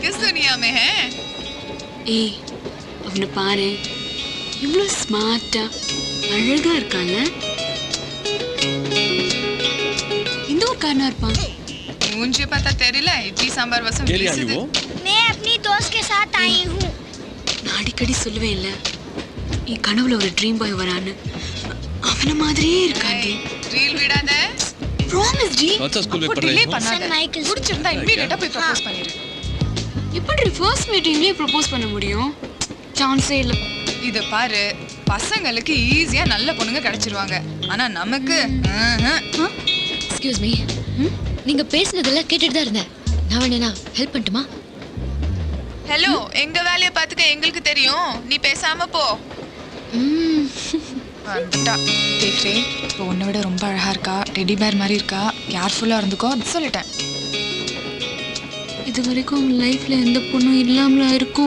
India में है ஏய் அவனை பாரு இவ்வளோ ஸ்மார்ட்டா அழகா இருக்கான்ல இந்த ஊர்க்காரனா இருப்பான் मुझे पता तेरे इडली सांबार वसम के लिए आई वो मैं अपनी दोस्त के साथ आई हूँ நான் அடிக்கடி சொல்லுவேன் இல்ல என் கனவுல ஒரு ட்ரீம் பாய் வரான்னு அவன மாதிரியே இருக்காண்டி रील விடா दे ப்ராமிஸ் ஜி कौन सा स्कूल में அப்போ पढ़ रही டிலே हो பண்ணாத St. Michael's. பிடிச்சிருந்தா இம்மீடியட்டா போய் ப்ரப்போஸ் பண்ணிரு எப்படி ஃபர்ஸ்ட் மீட்டிங்லயே ப்ரப்போஸ் பண்ண முடியும்? சான்ஸே இல்லை. இத பாரு பசங்களுக்கு ஈஸியா நல்ல பொண்ணுங்க கிடைச்சிருவாங்க. ஆனா நமக்கு. Excuse me? நீங்க பேசுனதெல்லாம் கேட்டுட்டு தான் இருந்தேன். நான் வேணா ஹெல்ப் பண்ணட்டுமா? ஹலோ எங்க வேலைய பாத்துக்க எங்களுக்கு தெரியும். நீ பேசாம போ. இப்போ விட ரொம்ப அழகா இருக்கா? டெடி பேர் மாதிரி இருக்கா? கேர்ஃபுல்லா இருந்துக்கோ சொல்லிட்டேன். இது வரைக்கும் லைஃப்ல எந்த பொண்ணும் இல்லாமலா இருக்கும்?